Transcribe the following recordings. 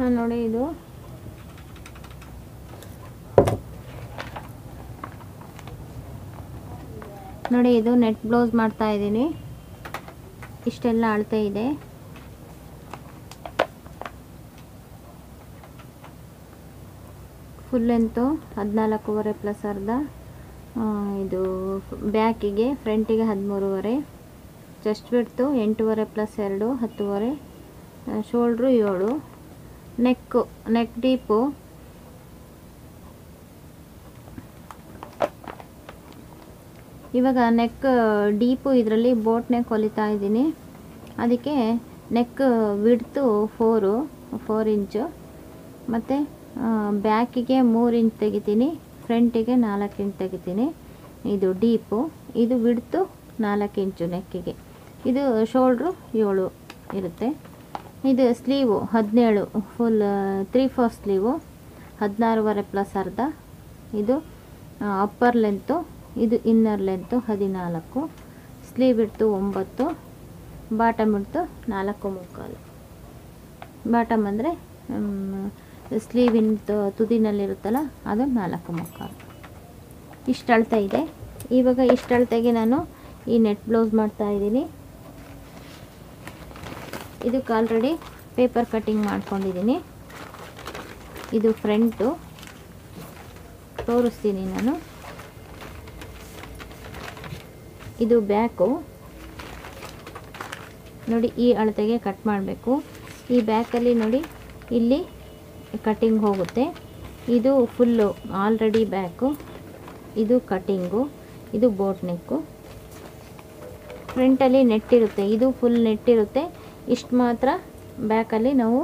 ಹಾಂ, ನೋಡಿ ಇದು. ನೋಡಿ ಇದು ನೆಟ್ ಬ್ಲೌಸ್ ಮಾಡ್ತಾ ಇದ್ದೀನಿ. ಇಷ್ಟೆಲ್ಲ ಅಳತೆ ಇದೆ. ಫುಲ್ ಲೆಂತು ಹದಿನಾಲ್ಕೂವರೆ ಪ್ಲಸ್ ಅರ್ಧ. ಇದು ಬ್ಯಾಕಿಗೆ ಫ್ರಂಟಿಗೆ ಹದಿಮೂರುವರೆ. ಚೆಸ್ಟ್ ಬಿಡ್ತು ಎಂಟೂವರೆ ಪ್ಲಸ್ ಎರಡು, ಹತ್ತುವರೆ. ಶೋಲ್ಡ್ರು ಏಳು. Neck, neck deep. ಇವಾಗ ನೆಕ್ ಡೀಪು ಇದರಲ್ಲಿ ಬೋಟ್ ನೆಕ್ ಹೊಲಿತಾ ಇದ್ದೀನಿ. ಅದಕ್ಕೆ neck width four, four inch. ಮತ್ತು ಬ್ಯಾಕಿಗೆ ಮೂರು ಇಂಚ್ ತೆಗಿತೀನಿ, ಫ್ರಂಟಿಗೆ ನಾಲ್ಕು ಇಂಚ್ ತೆಗಿತೀನಿ. ಇದು ಡೀಪು, ಇದು ವಿಡ್ತು ನಾಲ್ಕು ಇಂಚು ನೆಕ್ಕಿಗೆ. ಇದು ಶೋಲ್ಡ್ರು ಏಳು ಇರುತ್ತೆ. ಇದು ಸ್ಲೀವು ಹದಿನೇಳು ಫುಲ್ ತ್ರೀ ಫೋರ್ ಸ್ಲೀವು, ಹದಿನಾರುವರೆ ಪ್ಲಸ್ ಅರ್ಧ. ಇದು ಅಪ್ಪರ್ ಲೆಂತು ಇದು ಇನ್ನರ್ ಲೆಂತು ಹದಿನಾಲ್ಕು ಸ್ಲೀವ್ ಇಡ್ತು ಒಂಬತ್ತು ಬಾಟಮ್ ಇಡ್ತು ನಾಲ್ಕು ಮುಕ್ಕಾಲು. ಬಾಟಮ್ ಅಂದರೆ ಸ್ಲೀವಿನ ತುದಿನಲ್ಲಿರುತ್ತಲ್ಲ, ಅದು ನಾಲ್ಕು ಮುಕ್ಕಾಲು. ಇಷ್ಟು ಅಳ್ತಾ ಇದೆ. ಇವಾಗ ಇಷ್ಟು ಅಳತೆಗೆ ನಾನು ಈ ನೆಟ್ ಬ್ಲೌಸ್ ಮಾಡ್ತಾ ಇದ್ದೀನಿ. ಇದಕ್ಕೆ ಆಲ್ರೆಡಿ ಪೇಪರ್ ಕಟ್ಟಿಂಗ್ ಮಾಡ್ಕೊಂಡಿದ್ದೀನಿ. ಇದು ಫ್ರಂಟು ತೋರಿಸ್ತೀನಿ ನಾನು. ಇದು ಬ್ಯಾಕು ನೋಡಿ ಈ ಅಳತೆಗೆ ಕಟ್ ಮಾಡಬೇಕು. ಈ ಬ್ಯಾಕಲ್ಲಿ ನೋಡಿ ಇಲ್ಲಿ ಕಟ್ಟಿಂಗ್ ಹೋಗುತ್ತೆ. ಇದು ಫುಲ್ಲು ಆಲ್ರೆಡಿ ಬ್ಯಾಕು ಇದು ಕಟ್ಟಿಂಗು ಇದು ಬೋಟ್ ನೆಕ್ಕು ಫ್ರಂಟಲ್ಲಿ ನೆಟ್ಟಿರುತ್ತೆ. ಇದು ಫುಲ್ ನೆಟ್ ಇರುತ್ತೆ ಇಷ್ಟು ಮಾತ್ರ ಬ್ಯಾಕಲ್ಲಿ ನಾವು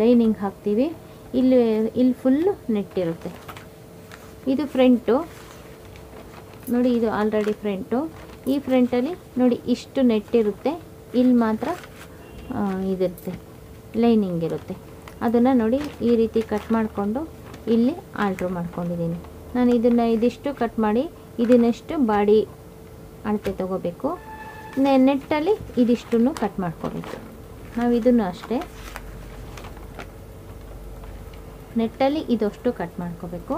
ಲೈನಿಂಗ್ ಹಾಕ್ತೀವಿ. ಇಲ್ಲಿ ಇಲ್ಲಿ ಫುಲ್ಲು ನೆಟ್ಟಿರುತ್ತೆ ಇದು ಫ್ರಂಟು ನೋಡಿ, ಇದು ಆಲ್ರೆಡಿ ಫ್ರಂಟು ಈ ಫ್ರಂಟಲ್ಲಿ ನೋಡಿ, ಇಷ್ಟು ನೆಟ್ಟಿರುತ್ತೆ ಇಲ್ಲಿ ಮಾತ್ರ ಇದಿರುತ್ತೆ. ಲೈನಿಂಗ್ ಇರುತ್ತೆ. ಅದನ್ನು ನೋಡಿ, ಈ ರೀತಿ ಕಟ್ ಮಾಡಿಕೊಂಡು ಇಲ್ಲಿ ಆಲ್ಟ್ರ್ ಮಾಡ್ಕೊಂಡಿದ್ದೀನಿ. ನಾನು ಇದನ್ನು ಇದಿಷ್ಟು ಕಟ್ ಮಾಡಿ, ಇದನ್ನಷ್ಟು ಬಾಡಿ ಅಳತೆ ತಗೋಬೇಕು. ನೆಟ್ಟಲ್ಲಿ ಇದಿಷ್ಟನ್ನು ಕಟ್ ಮಾಡ್ಕೊಬೇಕು. ನಾವು ಇದನ್ನು ಅಷ್ಟೇ. ನೆಟ್ಟಲ್ಲಿ ಇದಷ್ಟು ಕಟ್ ಮಾಡ್ಕೋಬೇಕು.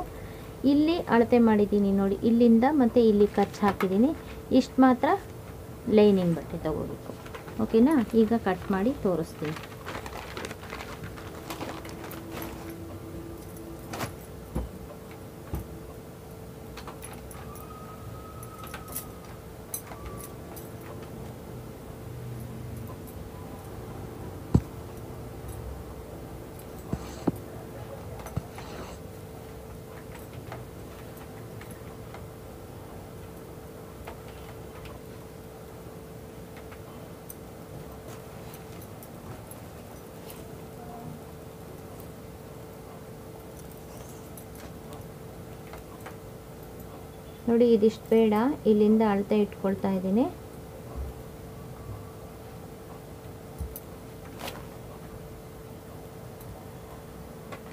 ಇಲ್ಲಿ ಅಳತೆ ಮಾಡಿದ್ದೀನಿ ನೋಡಿ, ಇಲ್ಲಿಂದ ಮತ್ತು ಇಲ್ಲಿ ಕಚ್ ಹಾಕಿದ್ದೀನಿ. ಇಷ್ಟು ಮಾತ್ರ ಲೈನಿಂಗ್ ಬಟ್ಟೆ ತಗೋಬೇಕು. ಓಕೆನಾ ಈಗ ಕಟ್ ಮಾಡಿ ತೋರಿಸ್ತೀನಿ. ನೋಡಿ ಇದಿಷ್ಟು ಬೇಡ. ಇಲ್ಲಿಂದ ಅಳತೆ ಇಟ್ಕೊಳ್ತಾ ಇದ್ದೀನಿ.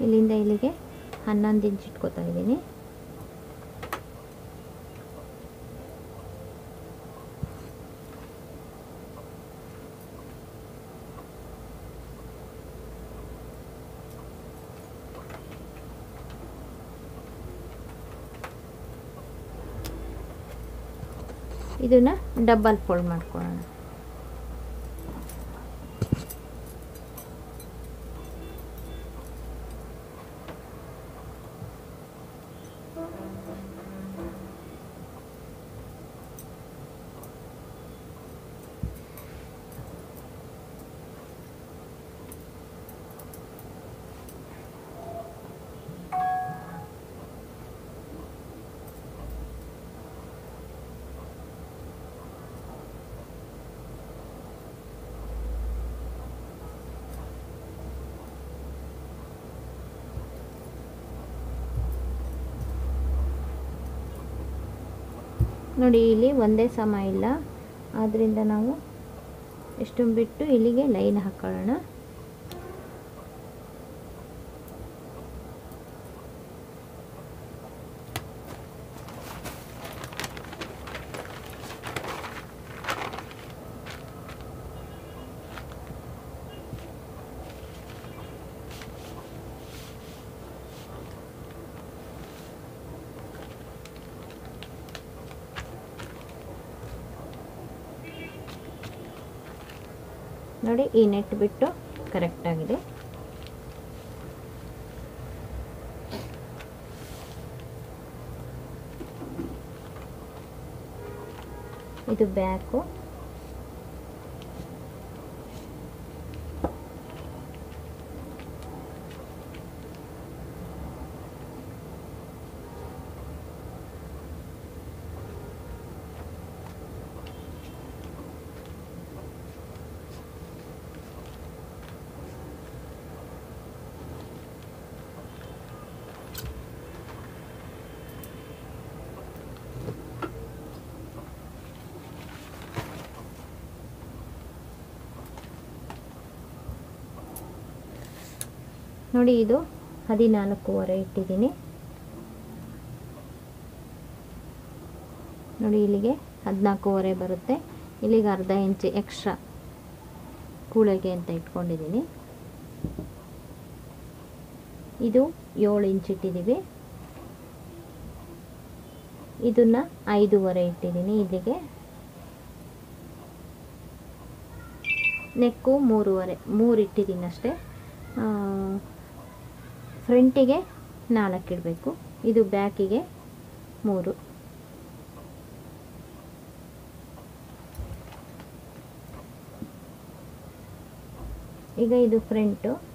ಇಲ್ಲಿಂದ ಇಲ್ಲಿಗೆ ಹನ್ನೊಂದು ಇಂಚ್ ಇಟ್ಕೊತಾ ಇದ್ದೀನಿ. ಇದನ್ನ ಡಬ್ಬಲ್ ಫೋಲ್ಡ್ ಮಾಡ್ಕೊಳ್ಳೋಣ. ನೋಡಿ ಇಲ್ಲಿ ಒಂದೇ ಸಮ ಇಲ್ಲ. ಆದ್ದರಿಂದ ನಾವು ಎಷ್ಟು ಬಿಟ್ಟು ಇಲ್ಲಿಗೆ ಲೈನ್ ಹಾಕೊಳ್ಳೋಣ. ನೋಡಿ ಈ ನೆಟ್ ಬಿಟ್ಟು ಕರೆಕ್ಟಾಗಿದೆ ಇದು ಬ್ಯಾಕು ನೋಡಿ ಇದು ಹದಿನಾಲ್ಕೂವರೆ ಇಟ್ಟಿದ್ದೀನಿ. ನೋಡಿ ಇಲ್ಲಿಗೆ ಹದಿನಾಲ್ಕೂವರೆ ಬರುತ್ತೆ. ಇಲ್ಲಿಗೆ ಅರ್ಧ ಇಂಚು ಎಕ್ಸ್ಟ್ರಾ ಕೂಳೆಗೆ ಅಂತ ಇಟ್ಕೊಂಡಿದ್ದೀನಿ. ಇದು ಏಳು ಇಂಚ್ ಇಟ್ಟಿದ್ದೀವಿ. ಇದನ್ನು ಐದೂವರೆ ಇಟ್ಟಿದ್ದೀನಿ ಇಲ್ಲಿಗೆ. ನೆಕ್ಕು ಮೂರುವರೆ, ಮೂರು ಇಟ್ಟಿದ್ದೀನಿ ಅಷ್ಟೇ. ಫ್ರಂಟಿಗೆ ನಾಲ್ಕು ಇಡಬೇಕು. ಇದು ಬ್ಯಾಕಿಗೆ ಮೂರು. ಈಗ ಇದು ಫ್ರಂಟು.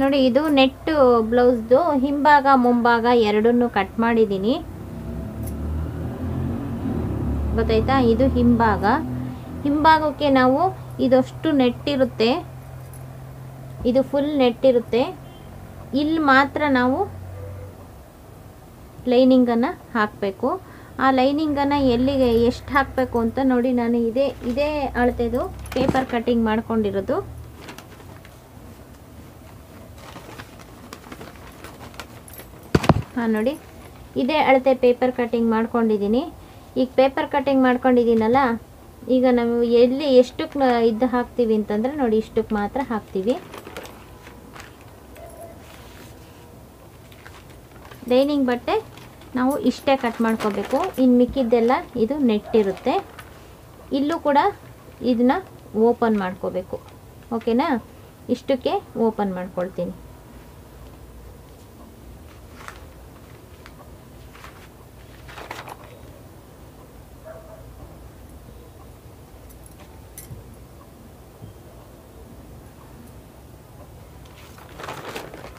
ನೋಡಿ, ಇದು ನೆಟ್ಟು ಬ್ಲೌಸ್ದು ಹಿಂಭಾಗ, ಮುಂಭಾಗ ಎರಡನ್ನು ಕಟ್ ಮಾಡಿದ್ದೀನಿ. ಗೊತ್ತಾಯ್ತಾ? ಇದು ಹಿಂಭಾಗ. ಹಿಂಭಾಗಕ್ಕೆ ನಾವು ಇದಷ್ಟು ನೆಟ್ಟಿರುತ್ತೆ ಇದು ಫುಲ್ ನೆಟ್ಟಿರುತ್ತೆ ಇಲ್ಲಿ ಮಾತ್ರ ನಾವು ಲೈನಿಂಗನ್ನು ಹಾಕಬೇಕು. ಆ ಲೈನಿಂಗನ್ನು ಎಲ್ಲಿಗೆ ಎಷ್ಟು ಹಾಕಬೇಕು ಅಂತ ನೋಡಿ, ನಾನು ಇದೇ ಇದೇ ಅಳತೆದು ಪೇಪರ್ ಕಟ್ಟಿಂಗ್ ಮಾಡ್ಕೊಂಡಿರೋದು. ಹಾಂ, ನೋಡಿ. ಇದೇ ಅಳತೆ ಪೇಪರ್ ಕಟ್ಟಿಂಗ್ ಮಾಡ್ಕೊಂಡಿದ್ದೀನಿ. ಈಗ ಪೇಪರ್ ಕಟ್ಟಿಂಗ್ ಮಾಡ್ಕೊಂಡಿದ್ದೀನಲ್ಲ, ಈಗ ನಾವು ಎಲ್ಲಿ ಎಷ್ಟಕ್ಕೆ ಇದು ಹಾಕ್ತೀವಿ ಅಂತಂದರೆ ನೋಡಿ ಇಷ್ಟಕ್ಕೆ ಮಾತ್ರ ಹಾಕ್ತೀವಿ. ಲೈನಿಂಗ್ ಬಟ್ಟೆ ನಾವು ಇಷ್ಟೇ ಕಟ್ ಮಾಡ್ಕೋಬೇಕು. ಇನ್ನು ಮಿಕ್ಕಿದ್ದೆಲ್ಲ ಇದು ನೆಟ್ಟಿರುತ್ತೆ. ಇಲ್ಲೂ ಕೂಡ ಇದನ್ನ ಓಪನ್ ಮಾಡ್ಕೋಬೇಕು. ಓಕೆನಾ ಇಷ್ಟಕ್ಕೆ ಓಪನ್ ಮಾಡ್ಕೊಳ್ತೀನಿ.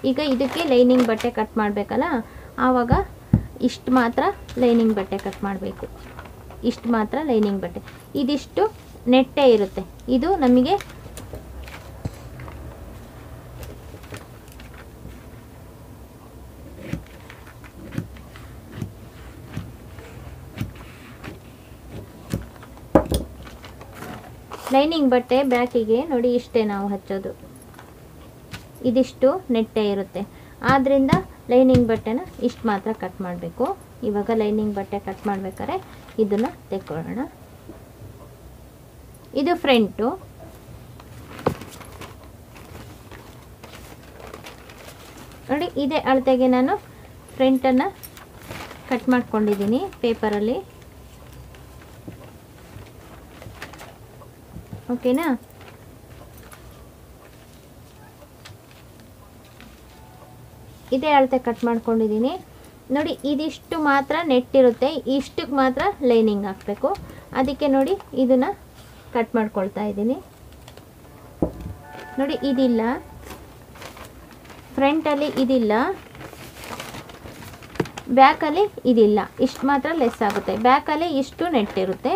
ಈಗ ಇದಕ್ಕೆ ಲೈನಿಂಗ್ ಬಟ್ಟೆ ಕಟ್ ಮಾಡಬೇಕಲ್ಲ? ಆವಾಗ ಇಷ್ಟು ಮಾತ್ರ ಲೈನಿಂಗ್ ಬಟ್ಟೆ ಕಟ್ ಮಾಡಬೇಕು. ಇಷ್ಟು ಮಾತ್ರ ಲೈನಿಂಗ್ ಬಟ್ಟೆ. ಇದಿಷ್ಟು ನೆಟ್ಟೆ ಇರುತ್ತೆ. ಇದು ನಮಗೆ ಲೈನಿಂಗ್ ಬಟ್ಟೆ ಬ್ಯಾಕಿಗೆ ನೋಡಿ ಇಷ್ಟೇ ನಾವು ಹಚ್ಚೋದು. ಇದಿಷ್ಟು ನೆಟ್ಟೆ ಇರುತ್ತೆ. ಆದ್ದರಿಂದ ಲೈನಿಂಗ್ ಬಟ್ಟೆನ ಇಷ್ಟು ಮಾತ್ರ ಕಟ್ ಮಾಡಬೇಕು. ಇವಾಗ ಲೈನಿಂಗ್ ಬಟ್ಟೆ ಕಟ್ ಮಾಡ್ಬೇಕಾದ್ರೆ ಇದನ್ನು ತೆಕ್ಕೊಳ್ಳೋಣ. ಇದು ಫ್ರಂಟು. ನೋಡಿ, ಇದೇ ಅಳತೆಗೆ ನಾನು ಫ್ರಂಟನ್ನು ಕಟ್ ಮಾಡ್ಕೊಂಡಿದ್ದೀನಿ ಪೇಪರಲ್ಲಿ. ಓಕೆನಾ? ಇದೇ ಅಳತೆ ಕಟ್ ಮಾಡ್ಕೊಂಡಿದ್ದೀನಿ. ನೋಡಿ, ಇದಿಷ್ಟು ಮಾತ್ರ ನೆಟ್ಟಿರುತ್ತೆ. ಇಷ್ಟಕ್ಕೆ ಮಾತ್ರ ಲೈನಿಂಗ್ ಹಾಕಬೇಕು. ಅದಕ್ಕೆ ನೋಡಿ, ಇದನ್ನು ಕಟ್ ಮಾಡ್ಕೊಳ್ತಾ ಇದ್ದೀನಿ. ನೋಡಿ, ಇದಿಲ್ಲ. ಫ್ರಂಟಲ್ಲಿ ಇದಿಲ್ಲ. ಬ್ಯಾಕಲ್ಲಿ ಇದಿಲ್ಲ. ಇಷ್ಟು ಮಾತ್ರ ಲೆಸ್ ಆಗುತ್ತೆ. ಬ್ಯಾಕಲ್ಲಿ ಇಷ್ಟು ನೆಟ್ಟಿರುತ್ತೆ.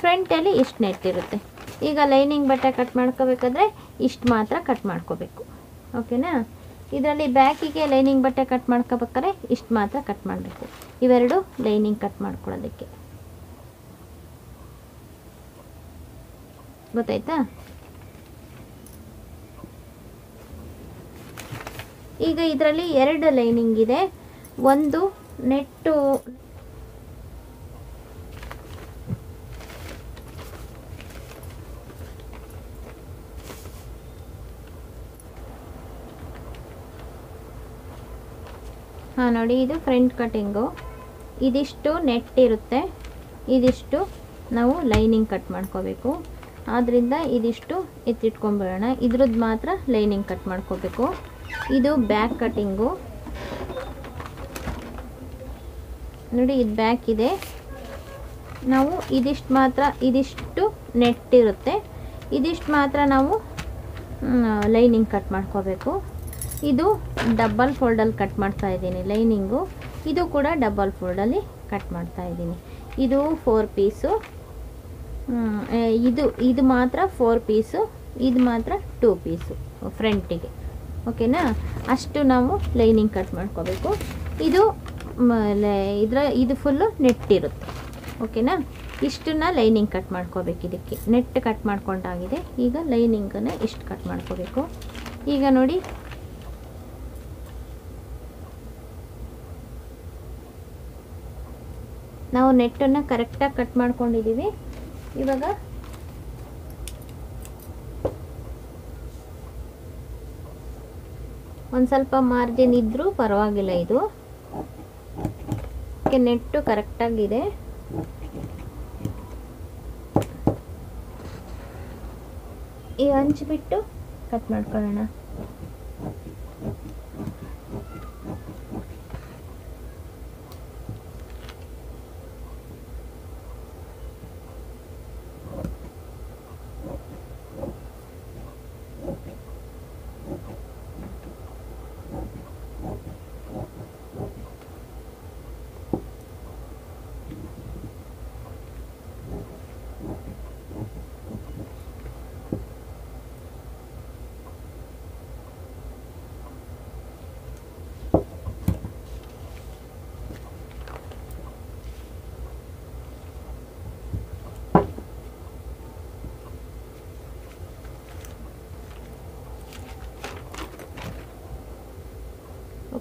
ಫ್ರಂಟಲ್ಲಿ ಇಷ್ಟು ನೆಟ್ಟಿರುತ್ತೆ. ಈಗ ಲೈನಿಂಗ್ ಬಟ್ಟೆ ಕಟ್ ಮಾಡ್ಕೋಬೇಕಾದ್ರೆ ಇಷ್ಟು ಮಾತ್ರ ಕಟ್ ಮಾಡ್ಕೋಬೇಕು. ಓಕೆನಾ ಇದರಲ್ಲಿ ಬ್ಯಾಕಿಗೆ ಲೈನಿಂಗ್ ಬಟ್ಟೆ ಕಟ್ ಮಾಡ್ಕೋಬೇಕಾದ್ರೆ ಇಷ್ಟು ಮಾತ್ರ ಕಟ್ ಮಾಡಬೇಕು. ಇವೆರಡು ಲೈನಿಂಗ್ ಕಟ್ ಮಾಡ್ಕೊಳ್ಳೋದಕ್ಕೆ. ಗೊತ್ತಾಯ್ತಾ? ಈಗ ಇದರಲ್ಲಿ ಎರಡು ಲೈನಿಂಗ್ ಇದೆ. ಒಂದು ನೆಟ್ಟು ನೋಡಿ, ಇದು ಫ್ರಂಟ್ ಕಟ್ಟಿಂಗು ಇದಿಷ್ಟು ನೆಟ್ ಇರುತ್ತೆ. ಇದಿಷ್ಟು ನಾವು ಲೈನಿಂಗ್ ಕಟ್ ಮಾಡ್ಕೋಬೇಕು. ಆದ್ದರಿಂದ ಇದಿಷ್ಟು ಎತ್ತಿಟ್ಕೊಂಬಿಡೋಣ ಇದ್ರದ್ದು ಮಾತ್ರ ಲೈನಿಂಗ್ ಕಟ್ ಮಾಡ್ಕೋಬೇಕು. ಇದು ಬ್ಯಾಕ್ ಕಟ್ಟಿಂಗು ನೋಡಿ, ಇದು ಬ್ಯಾಕ್ ಇದೆ. ನಾವು ಇದಿಷ್ಟು ಮಾತ್ರ, ಇದಿಷ್ಟು ನೆಟ್ ಇರುತ್ತೆ. ಇದಿಷ್ಟು ಮಾತ್ರ ನಾವು ಲೈನಿಂಗ್ ಕಟ್ ಮಾಡ್ಕೋಬೇಕು. ಇದು ಡಬ್ಬಲ್ ಫೋಲ್ಡಲ್ಲಿ ಕಟ್ ಮಾಡ್ತಾ ಇದ್ದೀನಿ ಲೈನಿಂಗು ಇದು ಕೂಡ ಡಬ್ಬಲ್ ಫೋಲ್ಡಲ್ಲಿ ಕಟ್ ಮಾಡ್ತಾ ಇದ್ದೀನಿ. ಇದು ಫೋರ್ ಪೀಸು ಇದು ಇದು ಮಾತ್ರ ಫೋರ್ ಪೀಸು ಇದು ಮಾತ್ರ ಟೂ ಪೀಸು ಫ್ರಂಟಿಗೆ ಓಕೆನಾ ಅಷ್ಟು ನಾವು ಲೈನಿಂಗ್ ಕಟ್ ಮಾಡ್ಕೋಬೇಕು. ಇದು ಇದರ, ಇದು ಫುಲ್ಲು ನೆಟ್ಟಿರುತ್ತೆ ಓಕೆನಾ ಇಷ್ಟನ್ನ ಲೈನಿಂಗ್ ಕಟ್ ಮಾಡ್ಕೋಬೇಕು ಇದಕ್ಕೆ. ನೆಟ್ ಕಟ್ ಮಾಡ್ಕೊಂಡಾಗಿದೆ. ಈಗ ಲೈನಿಂಗನ್ನು ಇಷ್ಟು ಕಟ್ ಮಾಡ್ಕೋಬೇಕು. ಈಗ ನೋಡಿ ನಾವು ನೆಟ್ಟನ್ನು ಕರೆಕ್ಟಾಗಿ ಕಟ್ ಮಾಡ್ಕೊಂಡಿದ್ದೀವಿ ಇವಾಗ ಒಂದು ಸ್ವಲ್ಪ ಮಾರ್ಜಿನ್ ಇದ್ದರೂ ಪರವಾಗಿಲ್ಲ ಇದು. ನೆಟ್ಟು ಕರೆಕ್ಟಾಗಿದೆ ಈ ಹಂಚ್ಬಿಟ್ಟು ಕಟ್ ಮಾಡ್ಕೊಳ್ಳೋಣ.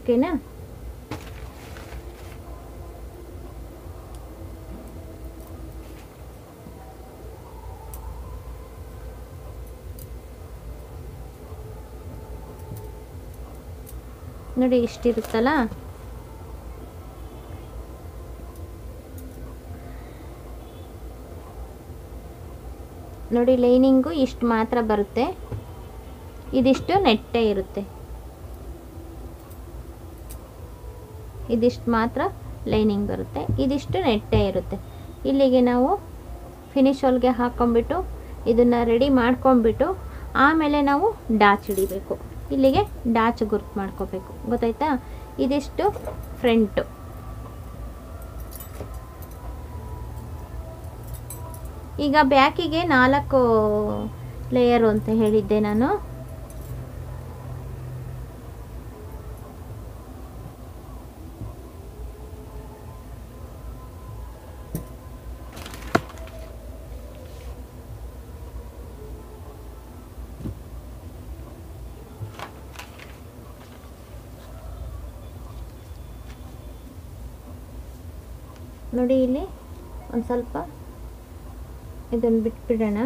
ಓಕೆನಾ? ನೋಡಿ ಇಷ್ಟಿರುತ್ತಲ್ಲ ನೋಡಿ ಲೈನಿಂಗು ಇಷ್ಟು ಮಾತ್ರ ಬರುತ್ತೆ. ಇದಿಷ್ಟು ನೆಟ್ಟೆ ಇರುತ್ತೆ. ಇದಿಷ್ಟು ಮಾತ್ರ ಲೈನಿಂಗ್ ಬರುತ್ತೆ. ಇದಿಷ್ಟು ನೆಟ್ಟೆ ಇರುತ್ತೆ. ಇಲ್ಲಿಗೆ ನಾವು ಫಿನಿಶ್ ಹೊಲ್ಗೆ ಹಾಕ್ಕೊಂಬಿಟ್ಟು ಇದನ್ನು ರೆಡಿ ಮಾಡ್ಕೊಂಬಿಟ್ಟು ಆಮೇಲೆ ನಾವು ಡಾಚ್ ಹಿಡಿಬೇಕು. ಇಲ್ಲಿಗೆ ಡಾಚ್ ಗುರ್ತು ಮಾಡ್ಕೋಬೇಕು. ಗೊತ್ತಾಯ್ತಾ? ಇದಿಷ್ಟು ಫ್ರಂಟು ಈಗ ಬ್ಯಾಕಿಗೆ ನಾಲ್ಕು ಲೇಯರು ಅಂತ ಹೇಳಿದ್ದೆ ನಾನು. ನೋಡಿ ಇಲ್ಲಿ ಒಂದು ಸ್ವಲ್ಪ ಇದನ್ನು ಬಿಟ್ಬಿಡೋಣ.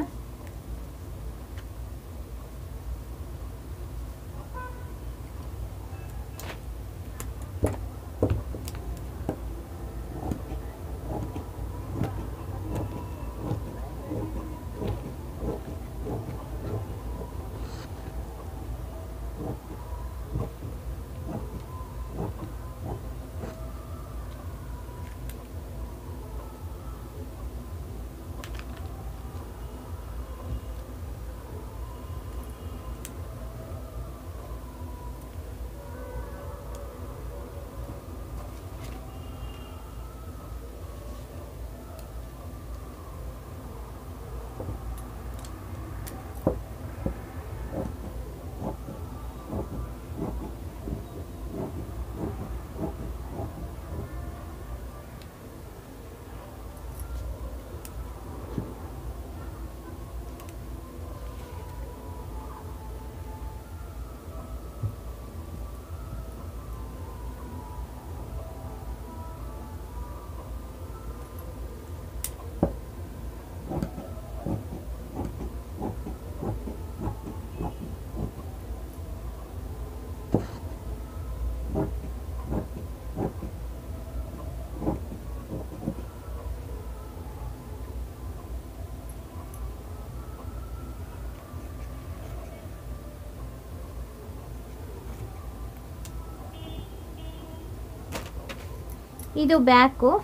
ಇದು ಬ್ಯಾಕು.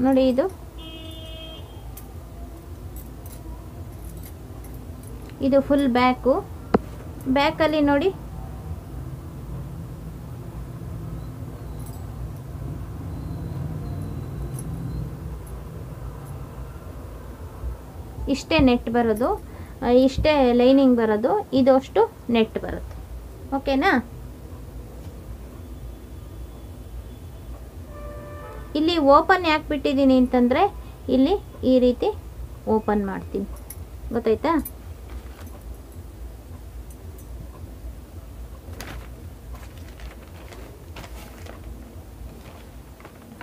ನೋಡಿ ಇದು. ಇದು ಫುಲ್ ಬ್ಯಾಕು. ಬ್ಯಾಕಲ್ಲಿ ನೋಡಿ. ಇಷ್ಟೇ ನೆಟ್ ಬರೋದು. ಇಷ್ಟೇ ಲೈನಿಂಗ್ ಬರೋದು. ಇದಷ್ಟು ನೆಟ್ ಬರುತ್ತೆ ಓಕೆನಾ? ಓಪನ್ ಯಾಕೆ ಬಿಟ್ಟಿದ್ದೀನಿ ಅಂತಂದರೆ ಇಲ್ಲಿ ಈ ರೀತಿ ಓಪನ್ ಮಾಡ್ತೀನಿ. ಗೊತ್ತಾಯ್ತಾ?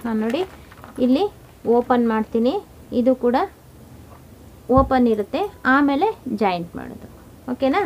ಹಾಂ ನೋಡಿ, ಇಲ್ಲಿ ಓಪನ್ ಮಾಡ್ತೀನಿ. ಇದು ಕೂಡ ಓಪನ್ ಇರುತ್ತೆ. ಆಮೇಲೆ ಜಾಯಿಂಟ್ ಮಾಡೋದು. ಓಕೆನಾ?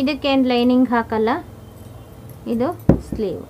ಇದಕ್ಕೇನು ಲೈನಿಂಗ್ ಹಾಕಲ್ಲ? ಇದು ಸ್ಲೀವ್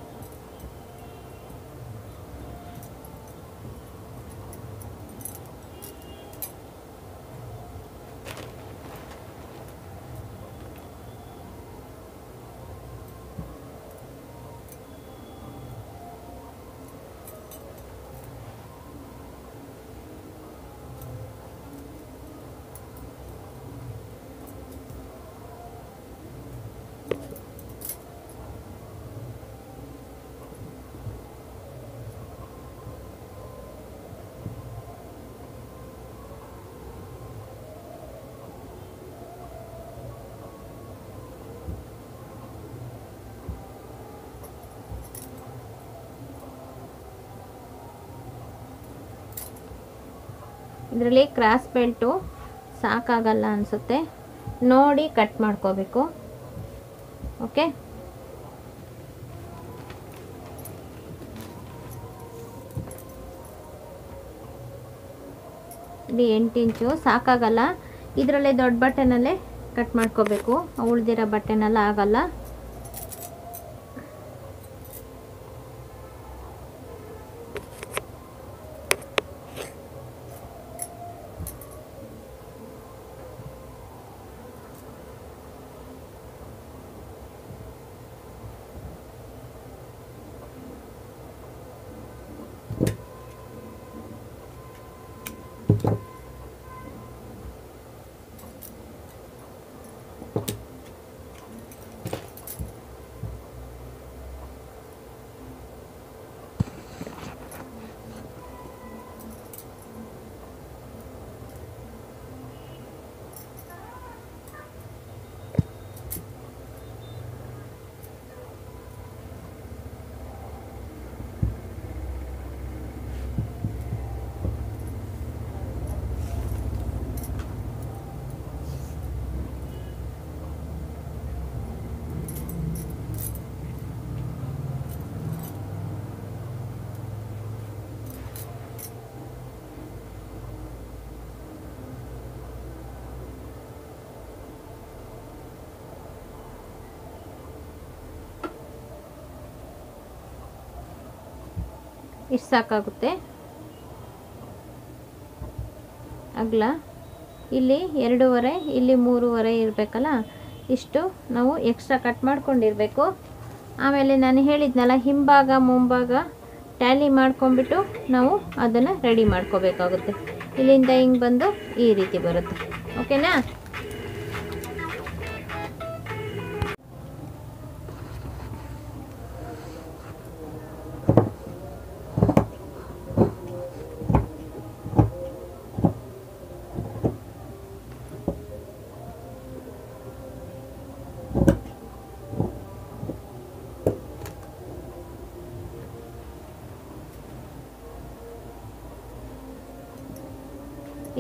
ಇದರಲ್ಲಿ ಕ್ರಾಸ್ ಬೆಲ್ಟು ಸಾಕಾಗಲ್ಲ ಅನಿಸುತ್ತೆ. ನೋಡಿ ಕಟ್ ಮಾಡ್ಕೋಬೇಕು. ಓಕೆ? ಇಲ್ಲಿ ಎಂಟು ಇಂಚು, ಸಾಕಾಗಲ್ಲ. ಇದರಲ್ಲೇ ದೊಡ್ಡ ಬಟ್ಟೆನಲ್ಲೇ ಕಟ್ ಮಾಡ್ಕೋಬೇಕು. ಉಳ್ದಿರೋ ಬಟ್ಟೆನೆಲ್ಲ ಆಗಲ್ಲ. ಇಷ್ಟು ಸಾಕಾಗುತ್ತೆ. ಅಗಲ, ಇಲ್ಲಿ ಎರಡೂವರೆ, ಇಲ್ಲಿ ಮೂರುವರೆ ಇರಬೇಕಲ್ಲ? ಇಷ್ಟು ನಾವು ಎಕ್ಸ್ಟ್ರಾ ಕಟ್ ಮಾಡ್ಕೊಂಡಿರಬೇಕು. ಆಮೇಲೆ ನಾನು ಹೇಳಿದ್ನಲ್ಲ, ಹಿಂಭಾಗ, ಮುಂಭಾಗ ಟ್ಯಾಲಿ ಮಾಡ್ಕೊಂಬಿಟ್ಟು ನಾವು ಅದನ್ನು ರೆಡಿ ಮಾಡ್ಕೋಬೇಕಾಗುತ್ತೆ. ಇಲ್ಲಿಂದ ಹಿಂಗೆ ಬಂದು ಈ ರೀತಿ ಬರುತ್ತೆ. ಓಕೆನಾ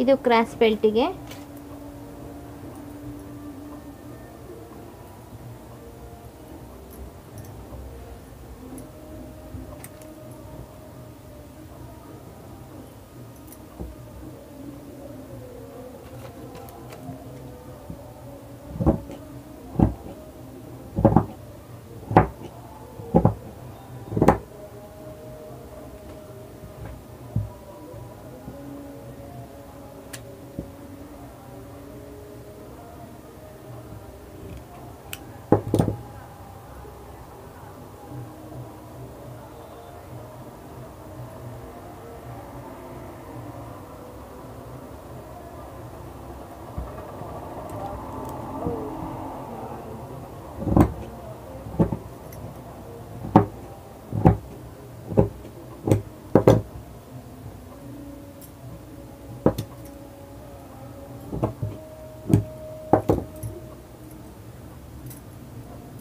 ಇದು ಕ್ರಾಸ್ ಬೆಲ್ಟಿಗೆ.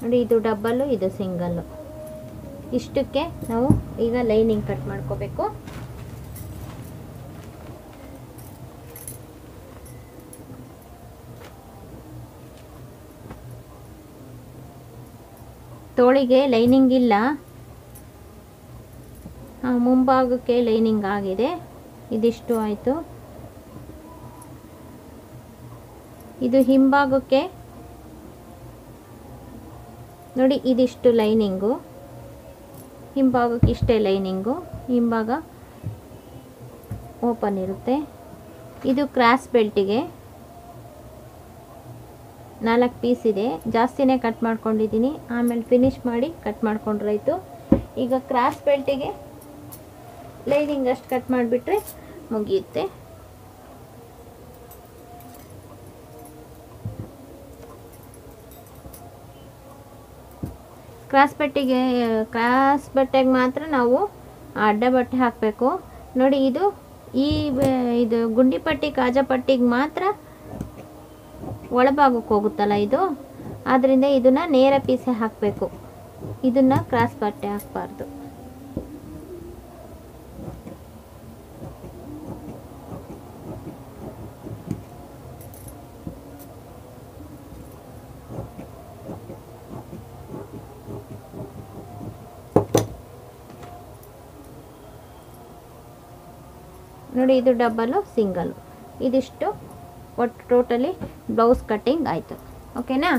ನೋಡಿ, ಇದು ಡಬ್ಬಲ್ಲು ಇದು ಸಿಂಗಲ್ಲು ಇಷ್ಟಕ್ಕೆ ನಾವು ಈಗ ಲೈನಿಂಗ್ ಕಟ್ ಮಾಡ್ಕೋಬೇಕು. ತೋಳಿಗೆ ಲೈನಿಂಗ್ ಇಲ್ಲ. ಮುಂಭಾಗಕ್ಕೆ ಲೈನಿಂಗ್ ಆಗಿದೆ. ಇದಿಷ್ಟು ಆಯಿತು. ಇದು ಹಿಂಭಾಗಕ್ಕೆ ನೋಡಿ, ಇದಿಷ್ಟು ಲೈನಿಂಗು. ಹಿಂಭಾಗಕ್ಕೆ ಇಷ್ಟೇ ಲೈನಿಂಗು. ಹಿಂಭಾಗ ಓಪನ್ ಇರುತ್ತೆ. ಇದು ಕ್ರಾಸ್ ಬೆಲ್ಟಿಗೆ. ನಾಲ್ಕು ಪೀಸ್ ಇದೆ. ಜಾಸ್ತಿನೇ ಕಟ್ ಮಾಡ್ಕೊಂಡಿದ್ದೀನಿ. ಆಮೇಲೆ ಫಿನಿಶ್ ಮಾಡಿ ಕಟ್ ಮಾಡ್ಕೊಂಡ್ರಾಯ್ತು. ಈಗ ಕ್ರಾಸ್ ಬೆಲ್ಟಿಗೆ ಲೈನಿಂಗ್ ಅಷ್ಟು ಕಟ್ ಮಾಡಿಬಿಟ್ರೆ ಮುಗಿಯುತ್ತೆ. ಕ್ರಾಸ್ ಬಟ್ಟೆಗೆ ಕ್ರಾಸ್ ಬಟ್ಟೆಗೆ ಮಾತ್ರ ನಾವು ಅಡ್ಡ ಬಟ್ಟೆ ಹಾಕಬೇಕು. ನೋಡಿ, ಇದು ಈ ಇದು ಗುಂಡಿ ಪಟ್ಟಿ, ಕಾಜ ಪಟ್ಟಿಗೆ ಮಾತ್ರ ಒಳಭಾಗಕ್ಕೆ ಹೋಗುತ್ತಲ್ಲ ಇದು? ಆದ್ದರಿಂದ ಇದನ್ನು ನೇರ ಪೀಸೆ ಹಾಕಬೇಕು. ಇದನ್ನು ಕ್ರಾಸ್ ಬಟ್ಟೆ ಹಾಕಬಾರ್ದು ನೋಡಿ ಇದು ಡಬ್ಬಲು ಸಿಂಗಲ್ ಇದಿಷ್ಟು ಒಟ್ಟು ಟೋಟಲಿ ಬ್ಲೌಸ್ ಕಟ್ಟಿಂಗ್ ಆಯಿತು. ಓಕೆನಾ